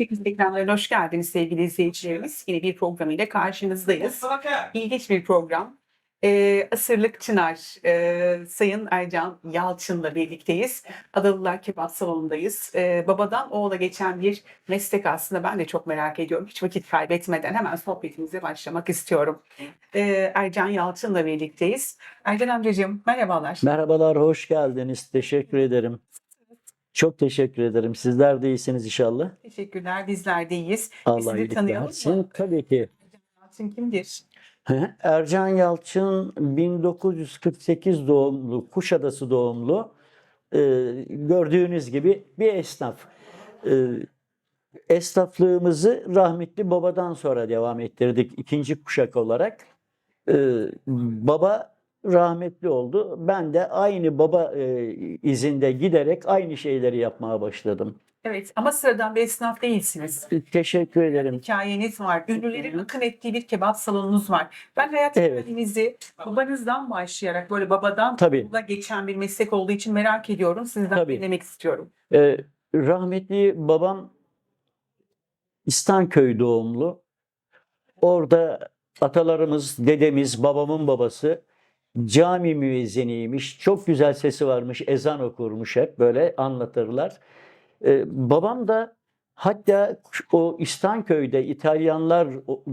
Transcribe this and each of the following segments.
TV8 ekranlarına hoş geldiniz sevgili izleyicilerimiz. Yine bir programıyla karşınızdayız. İlginç bir program. Ee, Asırlık Çınar, e, Sayın Ercan Yalçın'la birlikteyiz. Adalılar Kebap Salonu'ndayız. Ee, babadan oğula geçen bir meslek aslında ben de çok merak ediyorum. Hiç vakit kaybetmeden hemen sohbetimize başlamak istiyorum. Ee, Ercan Yalçın'la birlikteyiz. Ercan amcacığım merhabalar. Merhabalar, hoş geldiniz. Teşekkür ederim. Çok teşekkür ederim. Sizler de iyisiniz inşallah. Teşekkürler bizler de iyiyiz. Allah Sizi iyilik tanıyalım versin. mı? Tabii ki. Yalçın kimdir? Ercan Yalçın 1948 doğumlu, Kuşadası doğumlu. Ee, gördüğünüz gibi bir esnaf. Ee, esnaflığımızı rahmetli babadan sonra devam ettirdik ikinci kuşak olarak. Ee, baba rahmetli oldu. Ben de aynı baba e, izinde giderek aynı şeyleri yapmaya başladım. Evet ama sıradan bir esnaf değilsiniz. Teşekkür ederim. Hikayeniz var. Ünlülerin akın ettiği bir kebap salonunuz var. Ben hayat Evet. hikayenizi babanızdan başlayarak böyle babadan Tabii. oğula geçen bir meslek olduğu için merak ediyorum. Sizden Tabii. dinlemek istiyorum. Ee, rahmetli babam İstanköy doğumlu. Orada atalarımız, dedemiz, babamın babası cami müezziniymiş. Çok güzel sesi varmış, ezan okurmuş hep böyle anlatırlar. Ee, babam da hatta o İstanköy'de İtalyanlar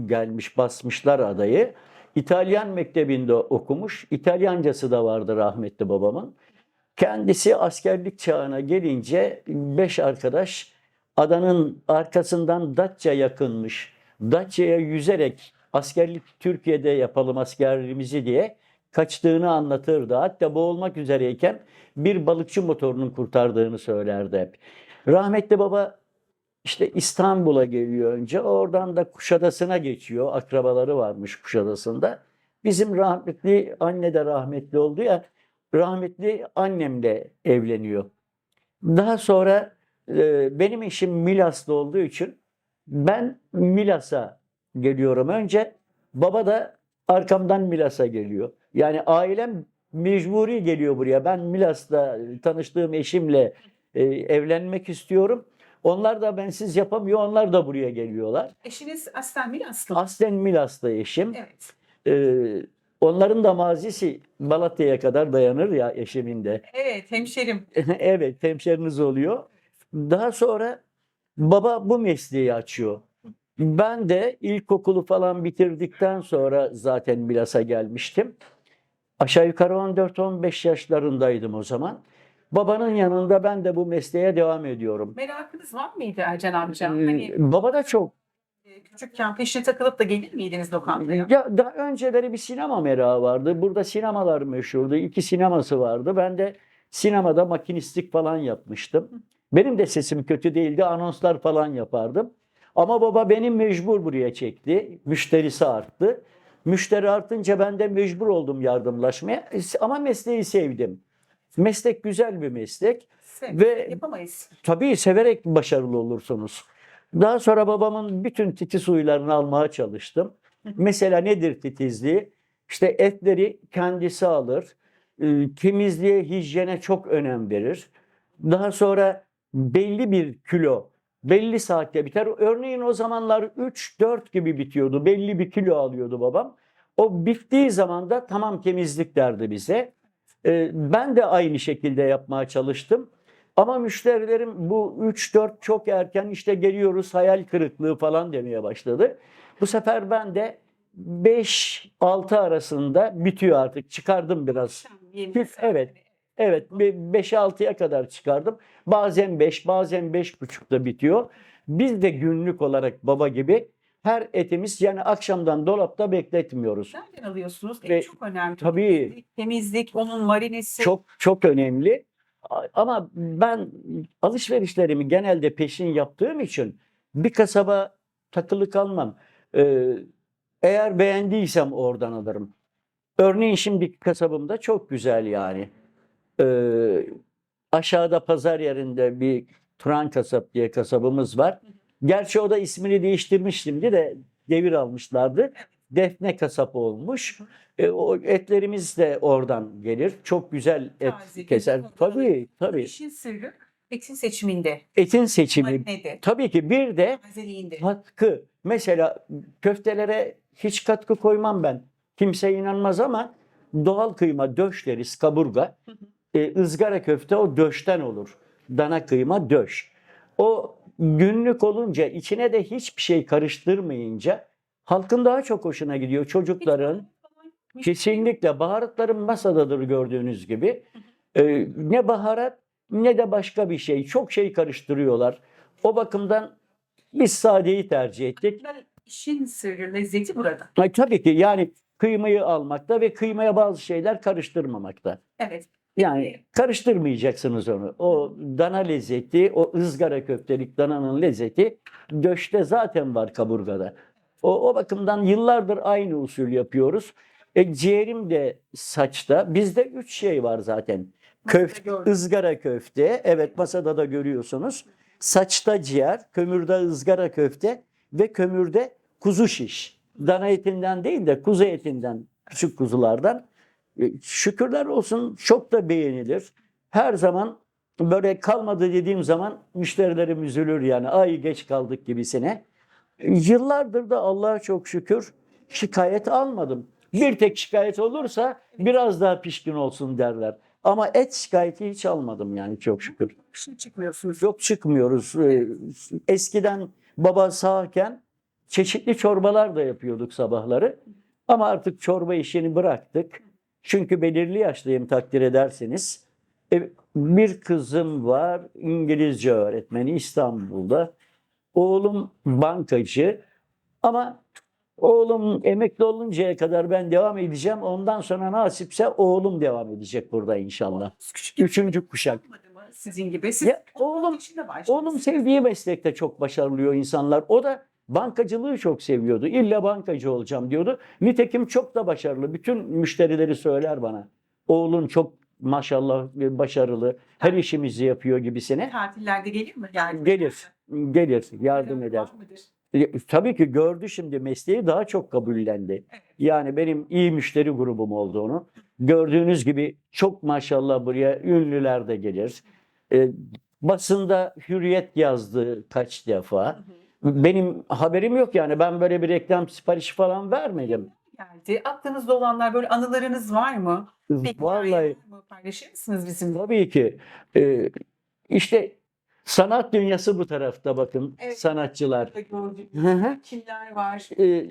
gelmiş, basmışlar adayı. İtalyan mektebinde okumuş. İtalyancası da vardı rahmetli babamın. Kendisi askerlik çağına gelince beş arkadaş adanın arkasından Datça yakınmış. Datça'ya yüzerek askerlik Türkiye'de yapalım askerliğimizi diye kaçtığını anlatırdı. Hatta boğulmak üzereyken bir balıkçı motorunun kurtardığını söylerdi hep. Rahmetli baba işte İstanbul'a geliyor önce. Oradan da Kuşadası'na geçiyor. Akrabaları varmış Kuşadası'nda. Bizim rahmetli anne de rahmetli oldu ya rahmetli annemle evleniyor. Daha sonra e, benim eşim Milas'ta olduğu için ben Milas'a geliyorum önce. Baba da arkamdan Milas'a geliyor. Yani ailem mecburi geliyor buraya. Ben Milas'ta tanıştığım eşimle e, evlenmek istiyorum. Onlar da bensiz yapamıyor. Onlar da buraya geliyorlar. Eşiniz aslen Milaslı. Aslen Milas'ta eşim. Evet. Ee, onların da mazisi Malatya'ya kadar dayanır ya eşimin de. Evet hemşerim. evet, hemşeriniz oluyor. Daha sonra baba bu mesleği açıyor. Ben de ilkokulu falan bitirdikten sonra zaten Milas'a gelmiştim. Aşağı yukarı 14-15 yaşlarındaydım o zaman. Babanın yanında ben de bu mesleğe devam ediyorum. Merakınız var mıydı Ercan amca? Ee, Hani baba da çok e, küçükken peşine takılıp da gelir miydiniz lokantaya? Ya daha önceleri bir sinema merakı vardı. Burada sinemalar meşhurdu. İki sineması vardı. Ben de sinemada makinistlik falan yapmıştım. Benim de sesim kötü değildi. Anonslar falan yapardım. Ama baba beni mecbur buraya çekti. Müşterisi arttı. Müşteri artınca ben de mecbur oldum yardımlaşmaya. Ama mesleği sevdim. Meslek güzel bir meslek. Sevmek Ve- yapamayız. Tabii severek başarılı olursunuz. Daha sonra babamın bütün titiz huylarını almaya çalıştım. Mesela nedir titizliği? İşte etleri kendisi alır. Ee, Temizliğe, hijyene çok önem verir. Daha sonra belli bir kilo, belli saatte biter. Örneğin o zamanlar 3-4 gibi bitiyordu. Belli bir kilo alıyordu babam. O bittiği zaman da tamam temizlik derdi bize. Ee, Ben de aynı şekilde yapmaya çalıştım. Ama müşterilerim bu 3-4 çok erken işte geliyoruz hayal kırıklığı falan demeye başladı. Bu sefer ben de 5-6 arasında bitiyor artık. Çıkardım biraz. Evet. Evet 5-6'ya kadar çıkardım. Bazen 5 bazen 5.30'da bitiyor. Biz de günlük olarak baba gibi her etimiz yani akşamdan dolapta bekletmiyoruz. Nereden alıyorsunuz? Ve- E, çok önemli. Tabii. Temizlik, onun marinesi. Çok çok önemli. Ama ben alışverişlerimi genelde peşin yaptığım için bir kasaba takılı kalmam. Ee, eğer beğendiysem oradan alırım. Örneğin şimdi kasabımda çok güzel yani. Ee, aşağıda pazar yerinde bir Turan Kasap diye kasabımız var. Gerçi o da ismini değiştirmiş şimdi de devir almışlardı. Defne Kasap olmuş. E, o etlerimiz de oradan gelir. Çok güzel et Taze, keser. Tabii, tabii. İşin sırrı Etin seçiminde. Etin seçimi. Marinede. Tabii ki bir de Tazeliğinde. katkı. Mesela köftelere hiç katkı koymam ben. Kimse inanmaz ama doğal kıyma döş deriz kaburga. Hı hı. E, ızgara köfte o döşten olur. Dana kıyma döş. O günlük olunca içine de hiçbir şey karıştırmayınca halkın daha çok hoşuna gidiyor. Çocukların kesinlikle baharatların masadadır gördüğünüz gibi. E, ne baharat ne de başka bir şey. Çok şey karıştırıyorlar. O bakımdan biz sadeyi tercih ettik. İşin sırrı, lezzeti burada. Ay, tabii ki yani kıymayı almakta ve kıymaya bazı şeyler karıştırmamakta. Evet. Yani karıştırmayacaksınız onu. O dana lezzeti, o ızgara köftelik dananın lezzeti döşte zaten var kaburgada. O, o bakımdan yıllardır aynı usul yapıyoruz. E, ciğerim de saçta. Bizde üç şey var zaten. Köfte, ızgara köfte. Evet masada da görüyorsunuz. Saçta ciğer, kömürde ızgara köfte ve kömürde kuzu şiş. Dana etinden değil de kuzu etinden, küçük kuzulardan. E, Şükürler olsun çok da beğenilir. Her zaman böyle kalmadı dediğim zaman müşterilerim üzülür yani ay geç kaldık gibisine. E, Yıllardır da Allah'a çok şükür şikayet almadım. Bir tek şikayet olursa biraz daha pişkin olsun derler. Ama et şikayeti hiç almadım yani çok şükür. Dışına çıkmıyorsunuz. Yok çıkmıyoruz. Ee, Eskiden baba sağken çeşitli çorbalar da yapıyorduk sabahları. Ama artık çorba işini bıraktık. Çünkü belirli yaşlıyım takdir ederseniz. E, Bir kızım var İngilizce öğretmeni İstanbul'da. Oğlum bankacı. Ama oğlum emekli oluncaya kadar ben devam edeceğim. Ondan sonra nasipse oğlum devam edecek burada inşallah. Küçük Üçüncü kuşak. sizin gibi? Siz Ya, oğlum. Oğlum sevdiği meslekte çok başarılıyor insanlar. O da bankacılığı çok seviyordu. İlla bankacı olacağım diyordu. Nitekim çok da başarılı. Bütün müşterileri söyler bana. Oğlun çok maşallah başarılı. Her işimizi yapıyor gibisine. Tatillerde gelir mi? Yani Gelir, gelir, yardım eder. E, Tabii ki gördü şimdi mesleği daha çok kabullendi. Yani benim iyi müşteri grubum olduğunu. Gördüğünüz gibi çok maşallah buraya ünlüler de gelir. E, basında Hürriyet yazdı kaç defa. Hı hı. Benim haberim yok yani ben böyle bir reklam siparişi falan vermedim. Geldi. Aklınızda olanlar böyle anılarınız var mı? Peki, Vallahi mı? Paylaşır mısınız bizimle? tabii ki e, işte sanat dünyası bu tarafta bakın Evet. sanatçılar. Gördük. Hı hı. Kimler var? E,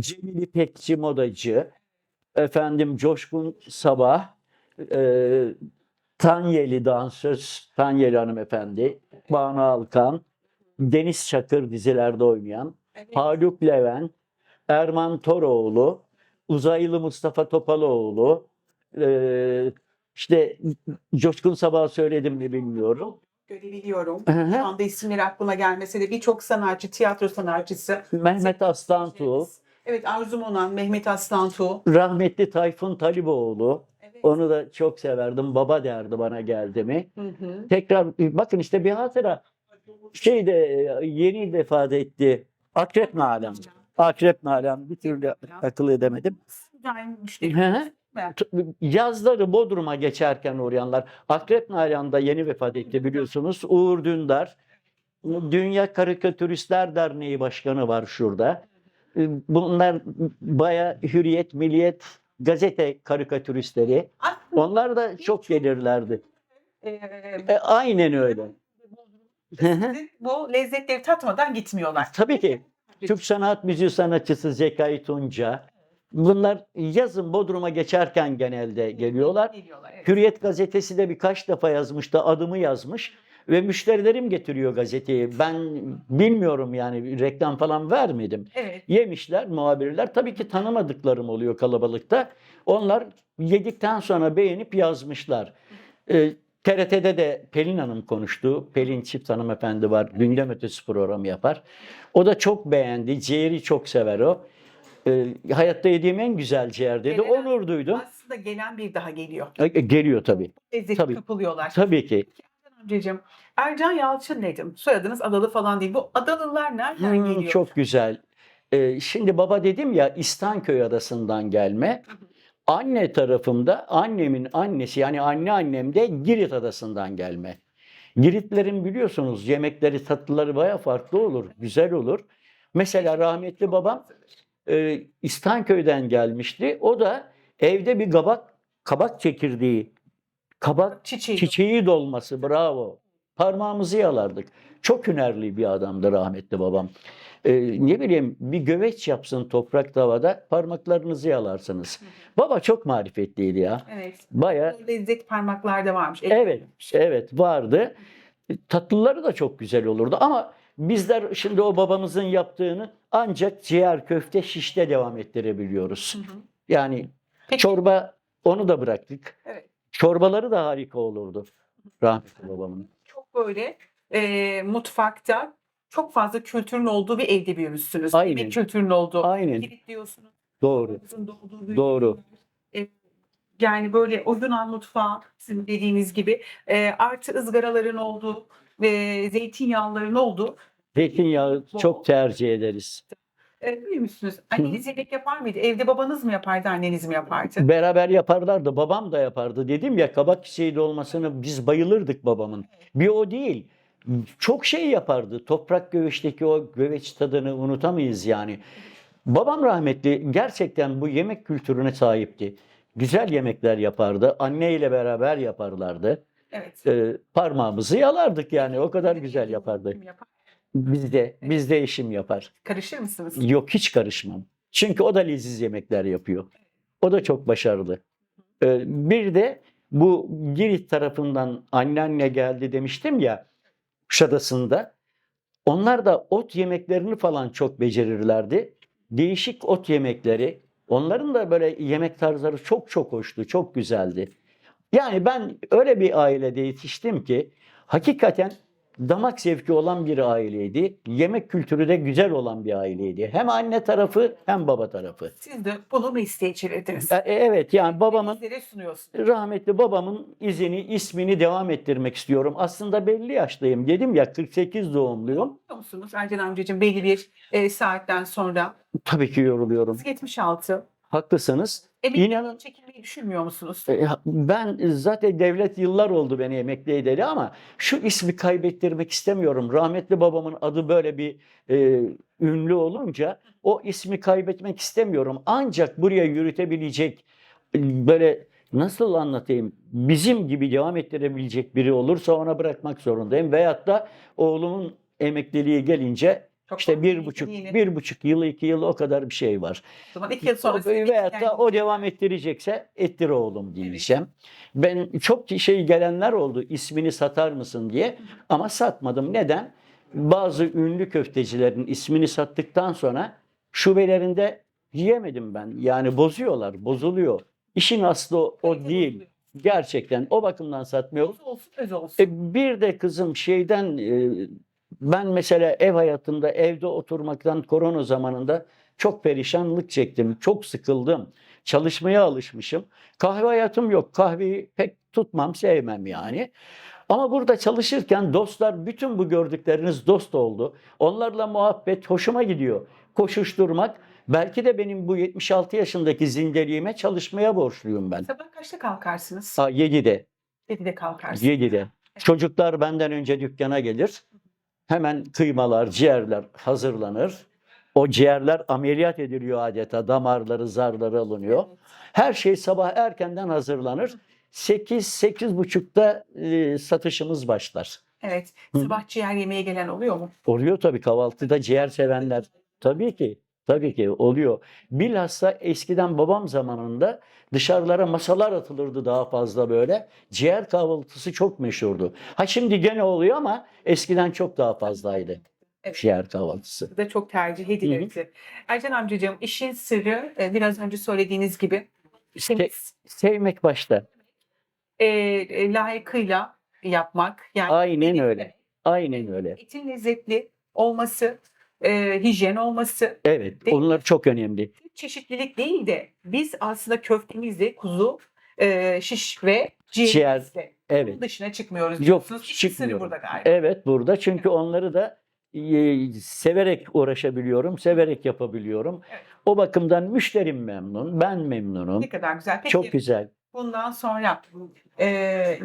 Cemil İpekçi modacı, efendim Coşkun Sabah, e, Tanyeli dansöz, Tanyeli hanımefendi, Banu Alkan, Deniz Çakır dizilerde oynayan, Evet. Haluk Levent, Erman Toroğlu, uzaylı Mustafa Topaloğlu, e, işte Coşkun Sabah söyledim mi bilmiyorum. Görebiliyorum. Hı hı. Şu anda isimleri aklıma gelmese de birçok sanatçı, tiyatro sanatçısı. Mehmet Aslantuğ, Evet Arzu Monan, Mehmet Aslantuğ. rahmetli Tayfun Taliboğlu, Evet. Onu da çok severdim. Baba derdi bana geldi mi. Hı hı. Tekrar bakın işte bir hatıra. Şey de yeni vefat etti. Akrep Nalan. Akrep Nalan bir türlü akıl edemedim. Hı hı. Yazları Bodrum'a geçerken uğrayanlar. Akrep Nalan da yeni vefat etti biliyorsunuz. Uğur Dündar. Dünya Karikatüristler Derneği Başkanı var şurada. Bunlar baya hürriyet, milliyet, gazete karikatüristleri. Onlar da çok gelirlerdi. e, E, aynen öyle. Sizin bu lezzetleri tatmadan gitmiyorlar. Tabii ki. Türk sanat müziği sanatçısı Zekai Tunca. Bunlar yazın Bodrum'a geçerken genelde geliyorlar. Geliyorlar. Evet. Hürriyet gazetesi de birkaç defa yazmıştı, adımı yazmış. Ve müşterilerim getiriyor gazeteyi. Ben bilmiyorum yani reklam falan vermedim. evet. Yemişler muhabirler. Tabii ki tanımadıklarım oluyor kalabalıkta. Onlar yedikten sonra beğenip yazmışlar. Ee, TRT'de de Pelin Hanım konuştu. Pelin Çift hanımefendi var. Gündem ötesi programı yapar. O da çok beğendi. Ciğeri çok sever o. Ee, hayatta yediğim en güzel ciğer dedi. Gelen- Onur duydum. Aslında gelen bir daha geliyor. E, Geliyor tabii. Lezzeti Tabii. kapılıyorlar. Tabii ki. Amcacığım, Ercan Yalçın dedim. Soyadınız Adalı falan değil. Bu Adalılar nereden Hmm, geliyor? çok güzel. Ee, şimdi baba dedim ya İstanköy adasından gelme. Anne tarafımda annemin annesi yani anneannem de Girit adasından gelme. Giritlerin biliyorsunuz yemekleri, tatlıları baya farklı olur, güzel olur. Mesela rahmetli babam e, İstanköy'den gelmişti. O da evde bir kabak, kabak çekirdeği, kabak Çiçeği. çiçeği dolması bravo. Parmağımızı yalardık. Çok hünerli bir adamdı rahmetli babam. Ee, ne bileyim bir göveç yapsın toprak tavada parmaklarınızı yalarsınız. Baba çok marifetliydi ya. Evet. Baya lezzet parmaklarda varmış. evet evet vardı. Tatlıları da çok güzel olurdu ama bizler şimdi o babamızın yaptığını ancak ciğer köfte şişte devam ettirebiliyoruz. Hı hı. Yani Peki. çorba onu da bıraktık. Evet. Çorbaları da harika olurdu rahmetli babamın. Çok böyle e, mutfakta çok fazla kültürün olduğu bir evde büyümüşsünüz. Aynen. Yemek kültürün olduğu. Aynen. Girit diyorsunuz. Doğru. Doğduğu Doğru. E, yani böyle o Yunan mutfağı sizin dediğiniz gibi e, artı ızgaraların olduğu ve zeytinyağların olduğu Zeytinyağı çok tercih ederiz. e, büyümüşsünüz. Anneniz yemek yapar mıydı? Evde babanız mı yapardı, anneniz mi yapardı? Beraber yaparlardı. Babam da yapardı. Dedim ya kabak çiçeği dolmasını biz bayılırdık babamın. Bir o değil. Çok şey yapardı. Toprak göveçteki o göveç tadını unutamayız yani. Babam rahmetli gerçekten bu yemek kültürüne sahipti. Güzel yemekler yapardı. Anneyle beraber yaparlardı. Evet. Ee, parmağımızı yalardık yani. O kadar güzel yapardı. Bizde, bizde eşim yapar. Karışır mısınız? Yok hiç karışmam. Çünkü o da leziz yemekler yapıyor. O da çok başarılı. Ee, Bir de bu Girit tarafından anneanne geldi demiştim ya Kuşadası'nda. Onlar da ot yemeklerini falan çok becerirlerdi. Değişik ot yemekleri. Onların da böyle yemek tarzları çok çok hoştu, çok güzeldi. Yani ben öyle bir ailede yetiştim ki hakikaten damak zevki olan bir aileydi. Yemek kültürü de güzel olan bir aileydi. Hem anne tarafı hem baba tarafı. Siz de bunu mesleğe çevirdiniz. E, Evet yani babamın Bizlere sunuyorsunuz. rahmetli babamın izini, ismini devam ettirmek istiyorum. Aslında belli yaştayım. Dedim ya 48 doğumluyum. Biliyor musunuz Ercan amcacığım belli bir e, saatten sonra Tabii ki yoruluyorum. 76 Haklısınız. emekli İnanın çekilmeyi düşünmüyor musunuz? E, Ben zaten devlet yıllar oldu beni emekli edeli ama şu ismi kaybettirmek istemiyorum. Rahmetli babamın adı böyle bir e, ünlü olunca o ismi kaybetmek istemiyorum. Ancak buraya yürütebilecek e, böyle nasıl anlatayım bizim gibi devam ettirebilecek biri olursa ona bırakmak zorundayım. Veyahut da oğlumun emekliliği gelince Çok işte bir buçuk, yeni. bir buçuk yıl, iki yıl o kadar bir şey var. O zaman iki yıl sonra Veyahut da o devam ettirecekse ettir oğlum diyeceğim. Ben çok şey gelenler oldu ismini satar mısın diye ama satmadım. Neden? Bazı ünlü köftecilerin ismini sattıktan sonra şubelerinde yiyemedim ben. Yani bozuyorlar, bozuluyor. İşin aslı o, o değil. Gerçekten o bakımdan satmıyorum. Öz olsun öz olsun. E, bir de kızım şeyden e, ben mesela ev hayatında evde oturmaktan korona zamanında çok perişanlık çektim. Çok sıkıldım. Çalışmaya alışmışım. Kahve hayatım yok. Kahveyi pek tutmam, sevmem yani. Ama burada çalışırken dostlar bütün bu gördükleriniz dost oldu. Onlarla muhabbet hoşuma gidiyor. Koşuşturmak belki de benim bu 76 yaşındaki zindeliğime çalışmaya borçluyum ben. Sabah kaçta kalkarsınız? Ha, 7'de. 7'de kalkarsınız. 7'de. Çocuklar benden önce dükkana gelir. Hemen kıymalar, ciğerler hazırlanır. O ciğerler ameliyat ediliyor adeta. Damarları, zarları alınıyor. Her şey sabah erkenden hazırlanır. 8 8 buçukta e, satışımız başlar. Evet. Hı. Sabah ciğer yemeye gelen oluyor mu? Oluyor tabii kahvaltıda ciğer sevenler. Tabii ki. Tabii ki oluyor. Bilhassa eskiden babam zamanında dışarılara masalar atılırdı daha fazla böyle. Ciğer kahvaltısı çok meşhurdu. Ha şimdi gene oluyor ama eskiden çok daha fazlaydı Evet. ciğer kahvaltısı. Bu da çok tercih edilirdi. Ercan amcacığım işin sırrı e, biraz önce söylediğiniz gibi temiz, sevmek başta. e, e, layıkıyla yapmak. Yani Aynen öyle. Aynen öyle. etin lezzetli olması, e, hijyen olması, Evet, Değil mi? onlar çok önemli. çeşitlilik değil de biz aslında köftemizle kuzu, e, şiş ve Ciğer, ciğerimizle Evet. bunun dışına çıkmıyoruz. Yok, çıkmıyorum. burada galiba. Evet burada çünkü onları da e, severek uğraşabiliyorum, severek yapabiliyorum. Evet. O bakımdan müşterim memnun, ben memnunum. Ne kadar güzel. Peki Çok güzel. Bundan sonra e,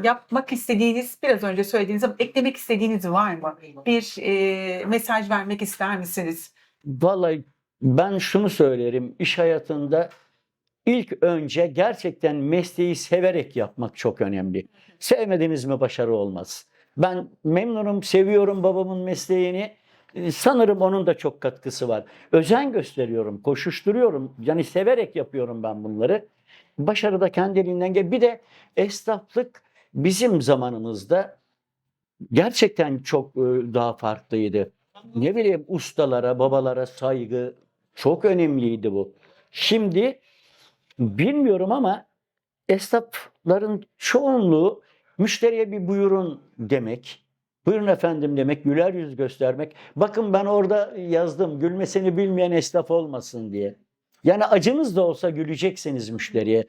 yapmak istediğiniz, biraz önce söylediğiniz ama eklemek istediğiniz var mı? Bir e, mesaj vermek ister misiniz? Vallahi ben şunu söylerim. iş hayatında ilk önce gerçekten mesleği severek yapmak çok önemli. Sevmediniz mi başarı olmaz. Ben memnunum, seviyorum babamın mesleğini. Ee, Sanırım onun da çok katkısı var. Özen gösteriyorum, koşuşturuyorum. Yani severek yapıyorum ben bunları. Başarı da kendiliğinden gel. Bir de esnaflık bizim zamanımızda gerçekten çok e, daha farklıydı. Ne bileyim ustalara, babalara saygı çok önemliydi bu. Şimdi bilmiyorum ama esnafların çoğunluğu müşteriye bir buyurun demek. Buyurun efendim demek, güler yüz göstermek. Bakın ben orada yazdım, gülmesini bilmeyen esnaf olmasın diye. Yani acınız da olsa güleceksiniz müşteriye.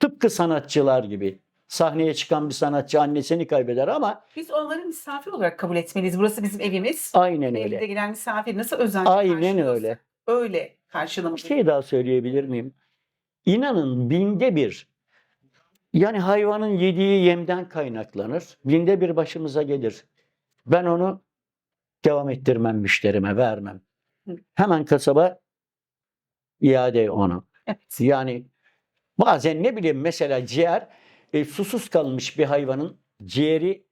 Tıpkı sanatçılar gibi. Sahneye çıkan bir sanatçı annesini kaybeder ama Biz onları misafir olarak kabul etmeliyiz. Burası bizim evimiz. aynen Evde öyle. gelen misafir nasıl özenle Aynen öyle. Öyle Bir karşılamalıyız. şey daha söyleyebilir miyim? İnanın binde bir yani hayvanın yediği yemden kaynaklanır. Binde bir başımıza gelir. Ben onu devam ettirmem müşterime vermem. Hemen kasaba iade onu. Evet. Yani bazen ne bileyim mesela ciğer e, susuz kalmış bir hayvanın ciğeri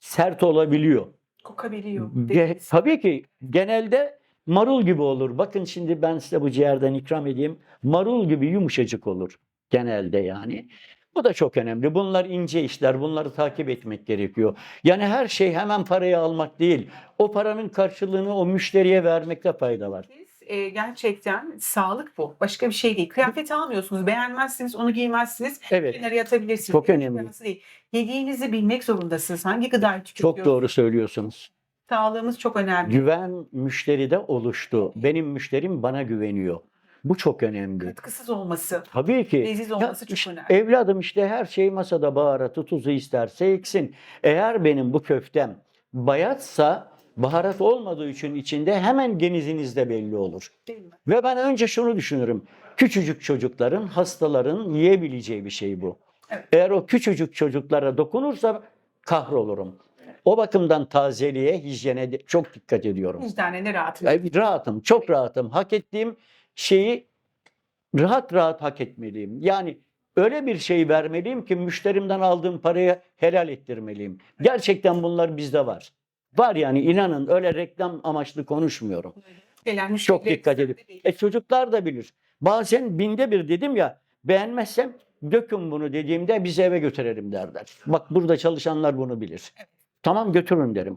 sert olabiliyor. Kokabiliyor. Ge- tabii ki genelde marul gibi olur. Bakın şimdi ben size bu ciğerden ikram edeyim. Marul gibi yumuşacık olur genelde yani. Bu da çok önemli. Bunlar ince işler. Bunları takip etmek gerekiyor. Yani her şey hemen parayı almak değil. O paranın karşılığını o müşteriye vermekte fayda var. E, gerçekten sağlık bu. Başka bir şey değil. Kıyafet almıyorsunuz. Beğenmezsiniz, onu giymezsiniz. Evet. Kenara yatabilirsiniz. Çok önemli. Değil. Yediğinizi bilmek zorundasınız. Hangi gıdayı tüketiyorsunuz? Çok doğru söylüyorsunuz. Sağlığımız çok önemli. Güven müşteride oluştu. Benim müşterim bana güveniyor. Bu çok önemli. Katkısız olması, Tabii ki. leziz olması çok önemli. evladım işte her şey masada baharatı tuzu isterse eksin. Eğer benim bu köftem bayatsa baharat olmadığı için içinde hemen genizinizde belli olur. Değil mi? Ve ben önce şunu düşünürüm. Küçücük çocukların, hastaların yiyebileceği bir şey bu. Evet. Eğer o küçücük çocuklara dokunursa kahrolurum. O bakımdan tazeliğe, hijyene çok dikkat ediyorum. Vicdanen de rahatım. E, Rahatım, çok rahatım. Hak ettiğim şeyi rahat rahat hak etmeliyim. Yani öyle bir şey vermeliyim ki müşterimden aldığım parayı helal ettirmeliyim. Gerçekten bunlar bizde var. Var yani inanın öyle reklam amaçlı konuşmuyorum. Gelen Çok dikkat edip. E çocuklar da bilir. Bazen binde bir dedim ya beğenmezsem dökün bunu dediğimde bizi eve götürelim derler. Bak burada çalışanlar bunu bilir. Evet. Tamam götürün derim.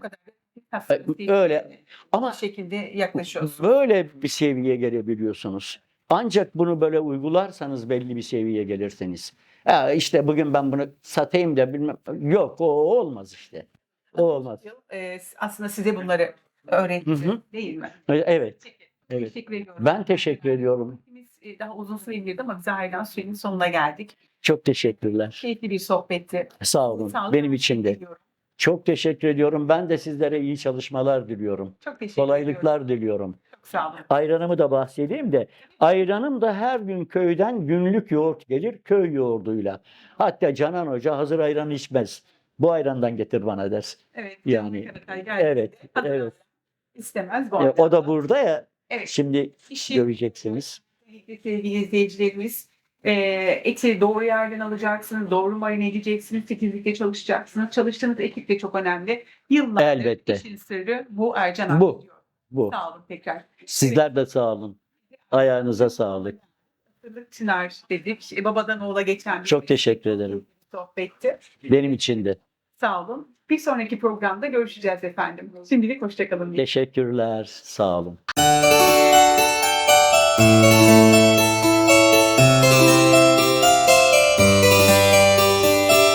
Değil. öyle. Ama şekilde yaklaşıyorsunuz. Böyle bir seviyeye gelebiliyorsunuz. Ancak bunu böyle uygularsanız belli bir seviyeye gelirsiniz. Ya işte bugün ben bunu satayım da bilmem. Yok o olmaz işte. O olmaz. Ee, aslında size bunları öğretti Hı hı. değil mi? Evet. Peki. Evet. Teşekkür ediyorum. Ben teşekkür ediyorum. E, daha uzun sürebilirdi ama bize ayrılan sürenin sonuna geldik. Çok teşekkürler. Keyifli bir sohbetti. Sağ olun. Sağlık Benim için de. diliyorum. Çok teşekkür ediyorum. Ben de sizlere iyi çalışmalar diliyorum. Çok teşekkür ediyorum. Kolaylıklar diliyorum. Çok sağ olun. Ayranımı da bahsedeyim de ayranım da her gün köyden günlük yoğurt gelir köy yoğurduyla. Hatta Canan Hoca hazır ayran içmez. Bu ayrandan getir bana der. Evet. Yani, evet, evet. İstemez bu E, o da burada ya. Evet. Şimdi İşi göreceksiniz. Sevgili izleyicilerimiz e, eti doğru yerden alacaksınız, doğru marine edeceksiniz, titizlikle çalışacaksınız. Çalıştığınız ekip de çok önemli. Yıllardır Elbette. işin sırrı bu Ercan Bu. abi diyor. Bu. Sağ olun tekrar. Sizler de sağ olun. Ayağınıza sağlık. Hatırlık Çınar dedik. E, babadan oğula geçen bir Çok teşekkür ederim. sohbetti. Benim için de. Sağ olun. Bir sonraki programda görüşeceğiz efendim. Şimdilik hoşçakalın. Teşekkürler. Sağ olun.